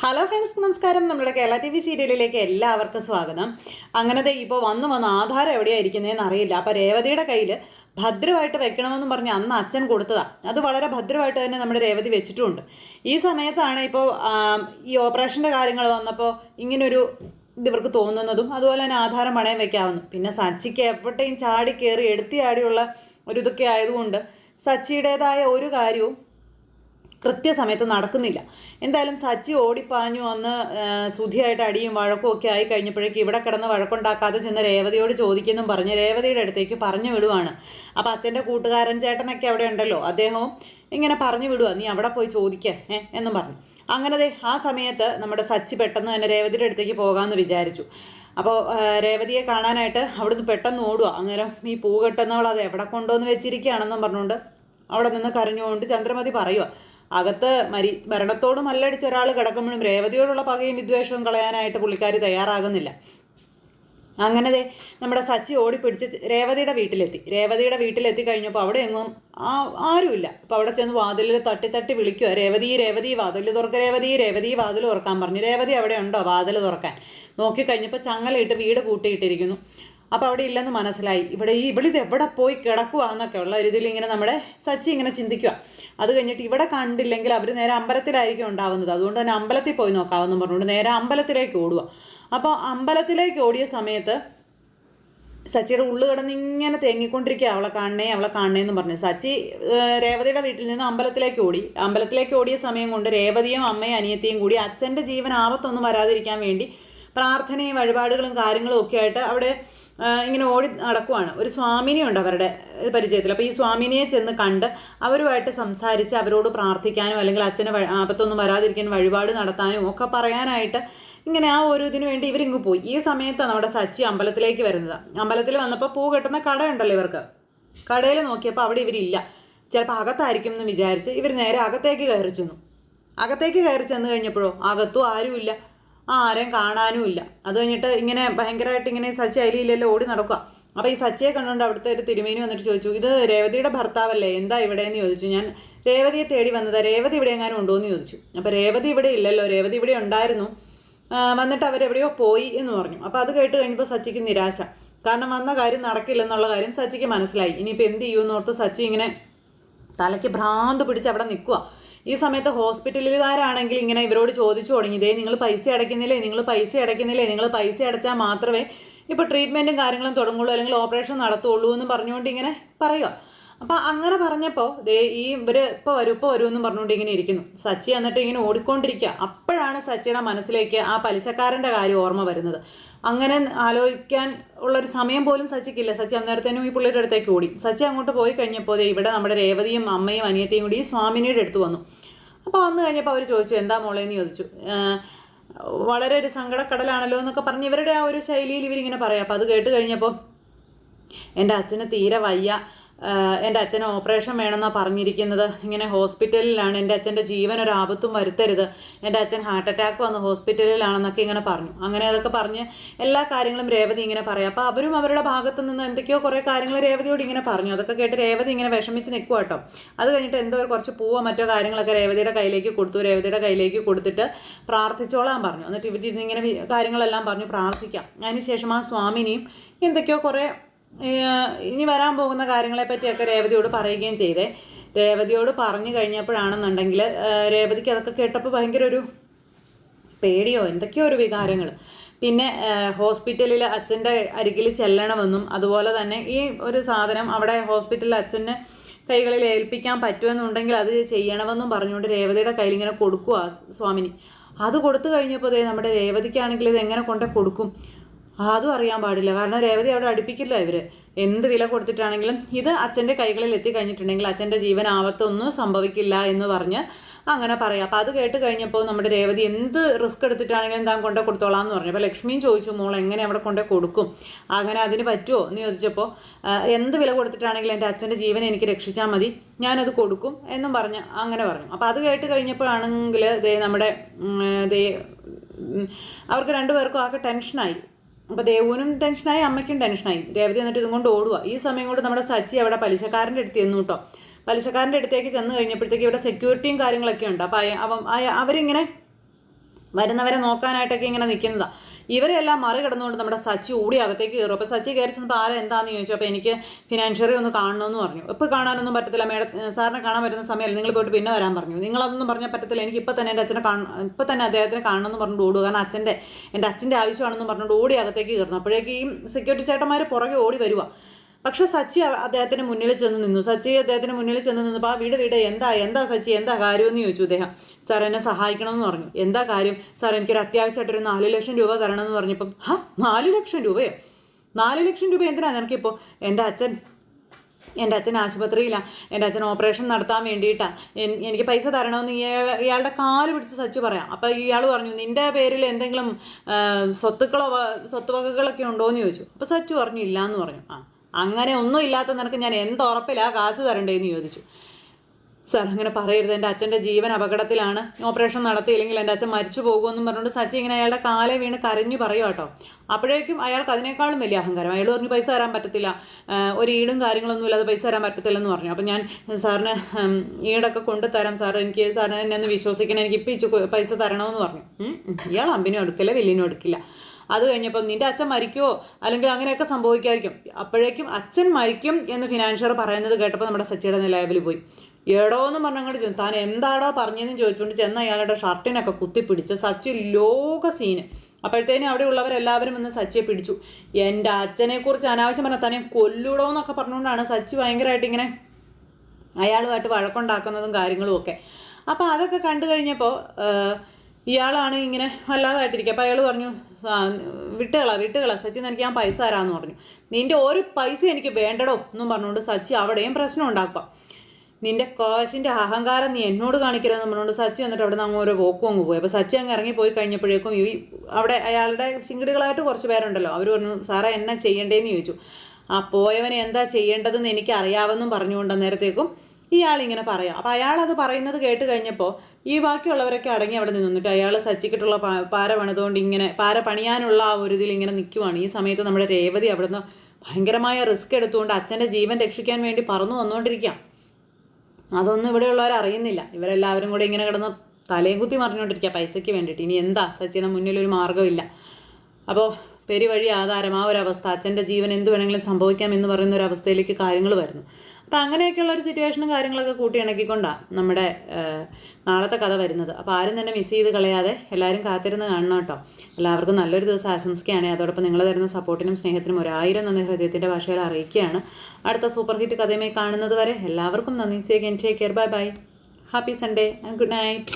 Hello friends നമസ്കാരം. നമ്മുടെ Kerala T V സീരിയലിലേക്ക് എല്ലാവർക്കും സ്വാഗതം. അങ്ങനത്തെ ഇപ്പോൾ വന്നു വന്ന് ആധാരം എവിടെയായിരിക്കുന്നതെന്ന് അറിയില്ല. അപ്പോൾ രേവതിയുടെ കയ്യിൽ ഭദ്രമായിട്ട് വെക്കണമെന്ന് പറഞ്ഞ് അന്ന് അച്ഛൻ കൊടുത്തതാണ് അത് വളരെ ഭദ്രമായിട്ട് തന്നെ നമ്മുടെ രേവതി വെച്ചിട്ടുമുണ്ട് ഈ സമയത്താണ് ഇപ്പോൾ ഈ ഓപ്പറേഷന്റെ കാര്യങ്ങൾ വന്നപ്പോൾ ഇങ്ങനൊരു ഇതിവർക്ക് തോന്നുന്നതും അതുപോലെ തന്നെ ആധാരം പണയം വെക്കാവുന്നു പിന്നെ സച്ചിക്ക് എവിടെയും ചാടി കയറി എടുത്തിയാടിയുള്ള ഒരു ഇതൊക്കെ ആയതുകൊണ്ട് സച്ചിയുടേതായ ഒരു കാര്യവും കൃത്യസമയത്ത് നടക്കുന്നില്ല. എന്തായാലും സച്ചി ഓടിപ്പാഞ്ഞു വന്ന് സുധിയായിട്ട് അടിയും വഴക്കും ഒക്കെ ആയി കഴിഞ്ഞപ്പോഴേക്ക് ഇവിടെ കിടന്ന് വഴക്കുണ്ടാക്കാതെ ചെന്ന് രേവതിയോട് ചോദിക്കുന്നും പറഞ്ഞ് രേവതിയുടെ അടുത്തേക്ക് പറഞ്ഞു വിടുവാണ്. അപ്പം അച്ഛന്റെ കൂട്ടുകാരൻ ചേട്ടനൊക്കെ അവിടെ ഉണ്ടല്ലോ അദ്ദേഹവും ഇങ്ങനെ പറഞ്ഞു വിടുക നീ അവിടെ പോയി ചോദിക്കുക എന്നും പറഞ്ഞു. അങ്ങനെ ആ സമയത്ത് നമ്മുടെ സച്ചി പെട്ടെന്ന് തന്നെ രേവതിയുടെ അടുത്തേക്ക് പോകാമെന്ന് വിചാരിച്ചു. അപ്പോൾ രേവതിയെ കാണാനായിട്ട് അവിടുന്ന് പെട്ടെന്ന് ഓടുക അന്നേരം ഈ പൂ കെട്ടുന്നവൾ അത് എവിടെ കൊണ്ടുവന്ന് വെച്ചിരിക്കുകയാണെന്നും പറഞ്ഞുകൊണ്ട് അവിടെ നിന്ന് കരഞ്ഞുകൊണ്ട് ചന്ദ്രമതി പറയുക അകത്ത് മരി മരണത്തോട് മല്ലടിച്ച ഒരാൾ കിടക്കുമ്പോഴും രേവതിയോടുള്ള പകയും വിദ്വേഷവും കളയാനായിട്ട് പുള്ളിക്കാരി തയ്യാറാകുന്നില്ല. അങ്ങനെ നമ്മുടെ സച്ചി ഓടിപ്പിടിച്ച് രേവതിയുടെ വീട്ടിലെത്തി. രേവതിയുടെ വീട്ടിലെത്തി കഴിഞ്ഞപ്പോൾ അവിടെ എങ്ങും ആ ആരുമില്ല. അപ്പോൾ അവിടെ ചെന്ന് വാതിലിൽ തട്ടി തട്ടി വിളിക്കുക രേവതി രേവതി വാതിൽ തുറക്ക രേവതി രേവതി വാതിൽ തുറക്കാൻ പറഞ്ഞു. രേവതി അവിടെ ഉണ്ടോ വാതിൽ തുറക്കാൻ? നോക്കിക്കഴിഞ്ഞപ്പോൾ ചങ്ങലയിട്ട് വീട് കൂട്ടിയിട്ടിരിക്കുന്നു. അപ്പോൾ അവിടെ ഇല്ലെന്ന് മനസ്സിലായി. ഇവിടെ ഈ ഇവളിത് എവിടെ പോയി കിടക്കുവാന്നൊക്കെ ഉള്ള ഒരു ഇതിൽ ഇങ്ങനെ നമ്മുടെ സച്ചി ഇങ്ങനെ ചിന്തിക്കുക അത് കഴിഞ്ഞിട്ട് ഇവിടെ കണ്ടില്ലെങ്കിൽ അവർ നേരെ അമ്പലത്തിലായിരിക്കും ഉണ്ടാവുന്നത്. അതുകൊണ്ട് തന്നെ അമ്പലത്തിൽ പോയി നോക്കാമെന്ന് പറഞ്ഞുകൊണ്ട് നേരെ അമ്പലത്തിലേക്ക് ഓടുക അപ്പോൾ അമ്പലത്തിലേക്ക് ഓടിയ സമയത്ത് സച്ചിയുടെ ഉള്ളു കിടന്ന് ഇങ്ങനെ തേങ്ങിക്കൊണ്ടിരിക്കുക അവളെ കാണണേ അവളെ കാണണേ എന്ന് പറഞ്ഞു. സച്ചി രേവതിയുടെ വീട്ടിൽ നിന്ന് അമ്പലത്തിലേക്ക് ഓടി. അമ്പലത്തിലേക്ക് ഓടിയ സമയം കൊണ്ട് രേവതിയും അമ്മയും അനിയത്തിയും കൂടി അച്ഛന്റെ ജീവൻ ആപത്തൊന്നും വരാതിരിക്കാൻ വേണ്ടി പ്രാർത്ഥനയും വഴിപാടുകളും കാര്യങ്ങളും ഒക്കെ ആയിട്ട് അവിടെ ഇങ്ങനെ ഓടി നടക്കുവാണ്. ഒരു സ്വാമിനിയുണ്ട് അവരുടെ പരിചയത്തിൽ. അപ്പോൾ ഈ സ്വാമിനിയെ ചെന്ന് കണ്ട് അവരുമായിട്ട് സംസാരിച്ച് അവരോട് പ്രാർത്ഥിക്കാനും അല്ലെങ്കിൽ അച്ഛനെ ആപത്തൊന്നും വരാതിരിക്കാൻ വഴിപാട് നടത്താനും ഒക്കെ പറയാനായിട്ട് ഇങ്ങനെ ആ ഒരു ഇതിന് വേണ്ടി ഇവരിങ്ങ് പോയി. ഈ സമയത്താണ് നമ്മുടെ സച്ചി അമ്പലത്തിലേക്ക് വരുന്നത്. അമ്പലത്തിൽ വന്നപ്പോൾ പൂ കെട്ടുന്ന കടയുണ്ടല്ലോ ഇവർക്ക്. കടയിൽ നോക്കിയപ്പോൾ അവിടെ ഇവരില്ല. ചിലപ്പോൾ അകത്തായിരിക്കും എന്ന് വിചാരിച്ച് ഇവർ നേരെ അകത്തേക്ക് കയറി ചെന്നു. അകത്തേക്ക് കയറി ചെന്ന് കഴിഞ്ഞപ്പോഴോ അകത്തും ആരുമില്ല. ആരെയും കാണാനുമില്ല അത് കഴിഞ്ഞിട്ട് ഇങ്ങനെ ഭയങ്കരമായിട്ട് ഇങ്ങനെ സച്ചി അലിയില്ലല്ലോ ഓടി നടക്കുക അപ്പോൾ ഈ സച്ചിയെ കണ്ടുകൊണ്ട് അവിടുത്തെ ഒരു തിരുമേനി വന്നിട്ട് ചോദിച്ചു ഇത് രേവതിയുടെ ഭർത്താവല്ലേ? എന്താ ഇവിടെ? എന്ന് ചോദിച്ചു. ഞാൻ രേവതിയെ തേടി വന്നതാ രേവതി ഇവിടെ എങ്ങാനും ഉണ്ടോ? എന്ന് ചോദിച്ചു. അപ്പോൾ രേവതി ഇവിടെ ഇല്ലല്ലോ രേവതി ഇവിടെ ഉണ്ടായിരുന്നു. വന്നിട്ട് അവരെവിടെയോ പോയി എന്ന് പറഞ്ഞു. അപ്പോൾ അത് കേട്ട് കഴിഞ്ഞപ്പോൾ സച്ചിക്ക് നിരാശ. കാരണം വന്ന കാര്യം നടക്കില്ലെന്നുള്ള കാര്യം സച്ചിക്ക് മനസ്സിലായി. ഇനിയിപ്പോൾ എന്ത് ചെയ്യുമെന്ന് ഓർത്ത് സച്ചി ഇങ്ങനെ തലയ്ക്ക് ഭ്രാന്ത് പിടിച്ച് അവിടെ നിൽക്കുക ഈ സമയത്ത് ഹോസ്പിറ്റലുകാരാണെങ്കിൽ ഇങ്ങനെ ഇവരോട് ചോദിച്ചു തുടങ്ങി. ഇതേ നിങ്ങൾ പൈസ അടയ്ക്കുന്നില്ലേ? നിങ്ങൾ പൈസ അടയ്ക്കുന്നില്ലേ? നിങ്ങൾ പൈസ അടച്ചാൽ മാത്രമേ ഇപ്പോൾ ട്രീറ്റ്മെന്റും കാര്യങ്ങളും തുടങ്ങുള്ളൂ അല്ലെങ്കിൽ ഓപ്പറേഷൻ നടത്തുള്ളൂ എന്ന് പറഞ്ഞുകൊണ്ട് ഇങ്ങനെ പറയുക അപ്പോൾ അങ്ങനെ പറഞ്ഞപ്പോൾ ദേ ഈ ഇവർ ഇപ്പോൾ വരും ഇപ്പോൾ എന്ന് പറഞ്ഞുകൊണ്ട് ഇങ്ങനെ ഇരിക്കുന്നു. സച്ചി എന്നിട്ട് ഇങ്ങനെ ഓടിക്കൊണ്ടിരിക്കുക. അപ്പോഴാണ് സച്ചിയുടെ മനസ്സിലേക്ക് ആ പലിശക്കാരന്റെ കാര്യം ഓർമ്മ വരുന്നത്. അങ്ങനെ ആലോചിക്കാൻ ഉള്ളൊരു സമയം പോലും സച്ചിക്കില്ല. സച്ചി അന്നേരത്തേനും ഈ പുള്ളിയുടെ അടുത്തേക്ക് ഓടി. സച്ചി അങ്ങോട്ട് പോയി കഴിഞ്ഞപ്പോൾ ഇവിടെ നമ്മുടെ രേവതിയും അമ്മയും അനിയത്തെയും കൂടി ഈ സ്വാമിനിയുടെ അടുത്ത് വന്നു. അപ്പോൾ വന്നു കഴിഞ്ഞപ്പോൾ അവർ ചോദിച്ചു എന്താ മോളേന്ന് ചോദിച്ചു. വളരെ ഒരു സങ്കടക്കടലാണല്ലോ എന്നൊക്കെ പറഞ്ഞ് ഇവരുടെ ആ ഒരു ശൈലിയിൽ ഇവരിങ്ങനെ പറയാം. അപ്പോൾ അത് കേട്ട് കഴിഞ്ഞപ്പോൾ എന്റെ അച്ഛന് തീരെ വയ്യ. എന്റെ അച്ഛന് ഓപ്പറേഷൻ വേണമെന്നാണ് പറഞ്ഞിരിക്കുന്നത്. ഇങ്ങനെ ഹോസ്പിറ്റലിലാണ് എന്റെ അച്ഛന്റെ ജീവൻ ഒരു ആപത്തും വരുത്തരുത്. എന്റെ അച്ഛൻ ഹാർട്ട് അറ്റാക്ക് വന്ന് ഹോസ്പിറ്റലിലാണെന്നൊക്കെ ഇങ്ങനെ പറഞ്ഞു. അങ്ങനെ അതൊക്കെ പറഞ്ഞ് എല്ലാ കാര്യങ്ങളും രേവതി ഇങ്ങനെ പറയാം. അപ്പോൾ അവരും അവരുടെ ഭാഗത്തു നിന്ന് എന്തൊക്കെയോ കുറേ കാര്യങ്ങൾ രേവതിയോട് ഇങ്ങനെ പറഞ്ഞു. അതൊക്കെ കേട്ട് രേവതി ഇങ്ങനെ വിഷമിച്ച് നിൽക്കുക കേട്ടോ. അത് കഴിഞ്ഞിട്ട് എന്തോ കുറച്ച് പൂവോ മറ്റോ കാര്യങ്ങളൊക്കെ രേവതിയുടെ കയ്യിലേക്ക് കൊടുത്തു. രേവതിയുടെ കയ്യിലേക്ക് കൊടുത്തിട്ട് പ്രാർത്ഥിച്ചോളാൻ പറഞ്ഞു. എന്നിട്ട് ഇവരിന്ന് ഇങ്ങനെ കാര്യങ്ങളെല്ലാം പറഞ്ഞു പ്രാർത്ഥിക്കാം. അതിനുശേഷം ആ സ്വാമിനിയും എന്തൊക്കെയോ കുറേ ഇനി വരാൻ പോകുന്ന കാര്യങ്ങളെ പറ്റിയൊക്കെ രേവതിയോട് പറയുകയും ചെയ്തേ. രേവതിയോട് പറഞ്ഞു കഴിഞ്ഞപ്പോഴാണെന്നുണ്ടെങ്കിൽ രേവതിക്ക് അതൊക്കെ കേട്ടപ്പോൾ ഭയങ്കര ഒരു പേടിയോ എന്തൊക്കെയോ ഒരു വികാരങ്ങൾ പിന്നെ ഹോസ്പിറ്റലിൽ അച്ഛന്റെ അരികിൽ ചെല്ലണമെന്നും അതുപോലെ തന്നെ ഈ ഒരു സാധനം അവിടെ ഹോസ്പിറ്റലിൽ അച്ഛന് കൈകളിൽ ഏൽപ്പിക്കാൻ പറ്റുമെന്നുണ്ടെങ്കിൽ അത് ചെയ്യണമെന്നും പറഞ്ഞുകൊണ്ട് രേവതിയുടെ കയ്യിൽ ഇങ്ങനെ കൊടുക്കുക സ്വാമിനി. അത് കൊടുത്തു കഴിഞ്ഞപ്പോൾ നമ്മുടെ രേവതിക്കാണെങ്കിൽ ഇത് എങ്ങനെ കൊണ്ടേ കൊടുക്കും? അതും അറിയാൻ പാടില്ല. കാരണം രേവതി അവിടെ അടുപ്പിക്കില്ല ഇവർ എന്ത് വില കൊടുത്തിട്ടാണെങ്കിലും ഇത് അച്ഛന്റെ കൈകളിൽ എത്തിക്കഴിഞ്ഞിട്ടുണ്ടെങ്കിൽ അച്ഛന്റെ ജീവൻ ആവത്തൊന്നും സംഭവിക്കില്ല എന്ന് പറഞ്ഞ് അങ്ങനെ പറയാം. അപ്പോൾ അത് കേട്ട് കഴിഞ്ഞപ്പോൾ നമ്മുടെ രേവതി എന്ത് റിസ്ക് എടുത്തിട്ടാണെങ്കിലും താൻ കൊണ്ടേ കൊടുത്തോളാം എന്ന് പറഞ്ഞു. അപ്പോൾ ലക്ഷ്മിയും ചോദിച്ചു മോൾ എങ്ങനെ അവിടെ കൊണ്ടേ കൊടുക്കും? അങ്ങനെ അതിന് പറ്റുമോ എന്ന് ചോദിച്ചപ്പോൾ എന്ത് വില കൊടുത്തിട്ടാണെങ്കിലും എന്റെ അച്ഛന്റെ ജീവൻ എനിക്ക് രക്ഷിച്ചാൽ മതി. ഞാനത് കൊടുക്കും എന്നും പറഞ്ഞ് അങ്ങനെ പറഞ്ഞു. അപ്പോൾ അത് കേട്ട് കഴിഞ്ഞപ്പോഴാണെങ്കിൽ ദേ നമ്മുടെ ദേ അവർക്ക് രണ്ടുപേർക്കും ആകെ ടെൻഷനായി. അപ്പോൾ ദേവുവിനും ടെൻഷനായി അമ്മയ്ക്കും ടെൻഷനായി രേവതി എന്നിട്ട് ഇതും കൊണ്ട് ഓടുക ഈ സമയം കൊണ്ട് നമ്മുടെ സച്ചി അവിടെ പലിശക്കാരന്റെ അടുത്ത് ചെന്നു കേട്ടോ പലിശക്കാരന്റെ അടുത്തേക്ക് ചെന്ന് കഴിഞ്ഞപ്പോഴത്തേക്ക് ഇവിടെ സെക്യൂരിറ്റിയും കാര്യങ്ങളൊക്കെ ഉണ്ട്. അപ്പോൾ അവരിങ്ങനെ വരുന്നവരെ നോക്കാനായിട്ടൊക്കെ ഇങ്ങനെ നിൽക്കുന്നതാ ഇവരെല്ലാം മറികടന്നുകൊണ്ട് നമ്മുടെ സച്ചി ഓടി അകത്തേക്ക് കയറും. അപ്പോൾ സച്ചി കയറി ചെന്നപ്പോൾ ആരെ എന്താണെന്ന് ചോദിച്ചു. അപ്പോൾ എനിക്ക് ഫിനാൻഷ്യറി ഒന്ന് കാണണമെന്ന് പറഞ്ഞു. ഇപ്പോൾ കാണാനൊന്നും പറ്റത്തില്ല. മേഡം സാറിനെ കാണാൻ പറ്റുന്ന സമയമല്ല നിങ്ങൾ പോയിട്ട് പിന്നെ വരാൻ പറഞ്ഞു. നിങ്ങളതൊന്നും പറഞ്ഞാൽ പറ്റത്തില്ല. എനിക്ക് ഇപ്പോൾ തന്നെ എന്റെ അച്ഛനെ കാണണം ഇപ്പോൾ തന്നെ അദ്ദേഹത്തിനെ കാണണമെന്ന് പറഞ്ഞിട്ട് ഓടുക കാരണം അച്ഛന്റെ എന്റെ അച്ഛന്റെ ആവശ്യമാണെന്ന് പറഞ്ഞുകൊണ്ട് ഓടി അകത്തേക്ക് കയറുന്നു. അപ്പോഴേക്കും ഈ സെക്യൂരിറ്റി ചേട്ടന്മാർ പുറകെ ഓടി വരുക പക്ഷെ സച്ചി അദ്ദേഹത്തിന് മുന്നിൽ ചെന്ന് നിന്നു. സച്ചി അദ്ദേഹത്തിന് മുന്നിൽ ചെന്ന് നിന്നപ്പോൾ ആ വീട് വീട് എന്താ? എന്താ സച്ചി? എന്താ കാര്യം എന്ന് ചോദിച്ചു അദ്ദേഹം. സാർ എന്നെ സഹായിക്കണമെന്ന് പറഞ്ഞു. എന്താ കാര്യം? സാർ എനിക്കൊരു അത്യാവശ്യമായിട്ടൊരു നാല് ലക്ഷം രൂപ തരണം എന്ന് പറഞ്ഞപ്പം ഹാ? നാല് ലക്ഷം രൂപയോ? നാല് ലക്ഷം രൂപ എന്തിനാ നിനക്കിപ്പോൾ എന്റെ അച്ഛൻ എന്റെ അച്ഛൻ ആശുപത്രിയിലാണ് എന്റെ അച്ഛൻ ഓപ്പറേഷൻ നടത്താൻ വേണ്ടിയിട്ടാണ് എനിക്ക് പൈസ തരണമെന്ന് ഇയാ- ഇയാളുടെ കാൽ പിടിച്ച് സച്ചു പറയാം. അപ്പോൾ ഇയാൾ പറഞ്ഞു നിന്റെ പേരിൽ എന്തെങ്കിലും സ്വത്തുക്കളോ സ്വത്തുവകകളൊക്കെ ഉണ്ടോ എന്ന് ചോദിച്ചു. അപ്പോൾ സച്ചു പറഞ്ഞു ഇല്ല എന്ന് പറഞ്ഞു. ആ. അങ്ങനെ ഒന്നും ഇല്ലാത്ത നിനക്ക് ഞാൻ എന്ത് ഉറപ്പിലാ കാശ് തരണ്ടേന്ന് ചോദിച്ചു. സാർ അങ്ങനെ പറയരുത്. എന്റെ അച്ഛന്റെ ജീവൻ അപകടത്തിലാണ്. ഓപ്പറേഷൻ നടത്തിയില്ലെങ്കിൽ എന്റെ അച്ഛൻ മരിച്ചു പോകുമെന്നും പറഞ്ഞുകൊണ്ട് സച്ചി ഇങ്ങനെ അയാളുടെ കാലെ വീണ് കരഞ്ഞു പറയും കേട്ടോ. അപ്പോഴേക്കും അയാൾക്ക് അതിനേക്കാളും വലിയ അഹങ്കാരം. അയാൾ പറഞ്ഞു പൈസ തരാൻ പറ്റത്തില്ല. ഒരു ഈടും കാര്യങ്ങളൊന്നും ഇല്ലാതെ പൈസ തരാൻ പറ്റത്തില്ലെന്ന് പറഞ്ഞു. അപ്പം ഞാൻ സാറിന് ഈടൊക്കെ ഈടൊക്കെ കൊണ്ടുതരാം സാർ. എനിക്ക് സാറിന് എന്നെ ഒന്ന് വിശ്വസിക്കണം. എനിക്ക് ഇപ്പം പൈസ തരണമെന്ന് പറഞ്ഞു. ഇയാൾ അമ്പിനും എടുക്കില്ല വെല്ലിനും എടുക്കില്ല അത് കഴിഞ്ഞപ്പം നിന്റെ അച്ഛൻ മരിക്കുമോ അല്ലെങ്കിൽ അങ്ങനെയൊക്കെ സംഭവിക്കായിരിക്കും അപ്പോഴേക്കും അച്ഛൻ മരിക്കും എന്ന് ഫിനാൻഷ്യർ പറയുന്നത് കേട്ടപ്പോൾ നമ്മുടെ സച്ചിയുടെ നിലവിൽ പോയി. എടോ എന്ന് പറഞ്ഞങ്ങോട്ട് ചെന്നു. താൻ എന്താടോ പറഞ്ഞതെന്ന് ചോദിച്ചുകൊണ്ട് ചെന്ന് അയാളുടെ ഷർട്ടിനൊക്കെ കുത്തിപ്പിടിച്ച് സച്ചി ലോക സീന്. അപ്പോഴത്തേനും അവിടെ ഉള്ളവരെല്ലാവരും വന്ന് സച്ചിയെ പിടിച്ചു. എന്റെ അച്ഛനെക്കുറിച്ച് അനാവശ്യം പറഞ്ഞാൽ തന്നെ കൊല്ലൂടോ എന്നൊക്കെ പറഞ്ഞുകൊണ്ടാണ് സച്ചി ഭയങ്കരമായിട്ട് ഇങ്ങനെ അയാളുമായിട്ട് വഴക്കുണ്ടാക്കുന്നതും കാര്യങ്ങളും ഒക്കെ. അപ്പോൾ അതൊക്കെ കണ്ടു കഴിഞ്ഞപ്പോൾ ഇയാളാണ് ഇങ്ങനെ വല്ലാതായിട്ടിരിക്കുക. അപ്പോൾ അയാൾ പറഞ്ഞു "ആ, വിട്ടുകള വിട്ടുകള സച്ചി എനിക്ക് ഞാൻ പൈസ തരാമെന്ന് പറഞ്ഞു. നിന്റെ ഒരു പൈസ എനിക്ക് വേണ്ടടോ എന്നും പറഞ്ഞുകൊണ്ട് സച്ചി അവിടെയും പ്രശ്നം ഉണ്ടാക്കുക. നിന്റെ കോശിന്റെ അഹങ്കാരം നീ എന്നോട് കാണിക്കരുതെന്ന് പറഞ്ഞുകൊണ്ട് സച്ചി വന്നിട്ട് അവിടെ നിന്ന് അങ്ങ് ഓരോ പോക്കും അങ്ങ് പോയി. അപ്പോൾ സച്ചി അങ്ങ് ഇറങ്ങി പോയി കഴിഞ്ഞപ്പോഴേക്കും ഈ അവിടെ അയാളുടെ ശിങ്കിടികളായിട്ട് കുറച്ച് പേരുണ്ടല്ലോ. അവർ പറഞ്ഞു സാറേ എന്നാ ചെയ്യണ്ടേന്ന് ചോദിച്ചു. ആ പോയവനെ എന്താ ചെയ്യേണ്ടതെന്ന് എനിക്ക് അറിയാമെന്നും പറഞ്ഞുകൊണ്ട് നേരത്തേക്കും ഇയാളിങ്ങനെ പറയാം. അപ്പോൾ അയാൾ അത് പറയുന്നത് കേട്ട് കഴിഞ്ഞപ്പോൾ ഈ ബാക്കിയുള്ളവരൊക്കെ അടങ്ങി അവിടെ നിന്നിട്ട് അയാൾ സച്ചിക്കിട്ടുള്ള പാര പണിതുകൊണ്ട് ഇങ്ങനെ പാര പണിയാനുള്ള ആ ഒരു ഇതിൽ ഇങ്ങനെ നിൽക്കുവാണ് ഈ സമയത്ത് നമ്മുടെ രേവതി അവിടുന്ന് ഭയങ്കരമായ റിസ്ക് എടുത്തുകൊണ്ട് അച്ഛന്റെ ജീവൻ രക്ഷിക്കാൻ വേണ്ടി പറന്നു വന്നുകൊണ്ടിരിക്കാം അതൊന്നും ഇവിടെയുള്ളവർ അറിയുന്നില്ല. ഇവരെല്ലാവരും കൂടെ ഇങ്ങനെ കിടന്ന് തലയും കുത്തി മറിഞ്ഞുകൊണ്ടിരിക്കുക പൈസയ്ക്ക് വേണ്ടിയിട്ട്. ഇനി എന്താ സച്ചിനെ മുന്നിൽ ഒരു മാർഗമില്ല. അപ്പോൾ പെരുവഴി ആധാരം ആ ഒരു അവസ്ഥ അച്ഛന്റെ ജീവൻ എന്ത് വേണമെങ്കിലും സംഭവിക്കാം എന്ന് പറയുന്ന ഒരു അവസ്ഥയിലേക്ക് കാര്യങ്ങൾ വരുന്നു. അപ്പോൾ അങ്ങനെയൊക്കെയുള്ള ഒരു സിറ്റുവേഷനും കാര്യങ്ങളൊക്കെ കൂട്ടി ഇണക്കിക്കൊണ്ടാണ് നമ്മുടെ നാളത്തെ കഥ വരുന്നത്. അപ്പോൾ ആരും തന്നെ മിസ് ചെയ്ത് കളയാതെ എല്ലാവരും കാത്തിരുന്ന് കാണണം കേട്ടോ. എല്ലാവർക്കും നല്ലൊരു ദിവസം ആശംസിക്കുകയാണ്. അതോടൊപ്പം നിങ്ങൾ തരുന്ന സപ്പോർട്ടിനും സ്നേഹത്തിനും ഒരായിരം നന്ദി. ഹൃദയത്തിന്റെ ഭാഷയിൽ അറിയിക്കുകയാണ്. അടുത്ത സൂപ്പർ ഹിറ്റ് കഥയുമായി കാണുന്നത് വരെ എല്ലാവർക്കും നന്ദി. Say ken take care bye bye happy Sunday and good night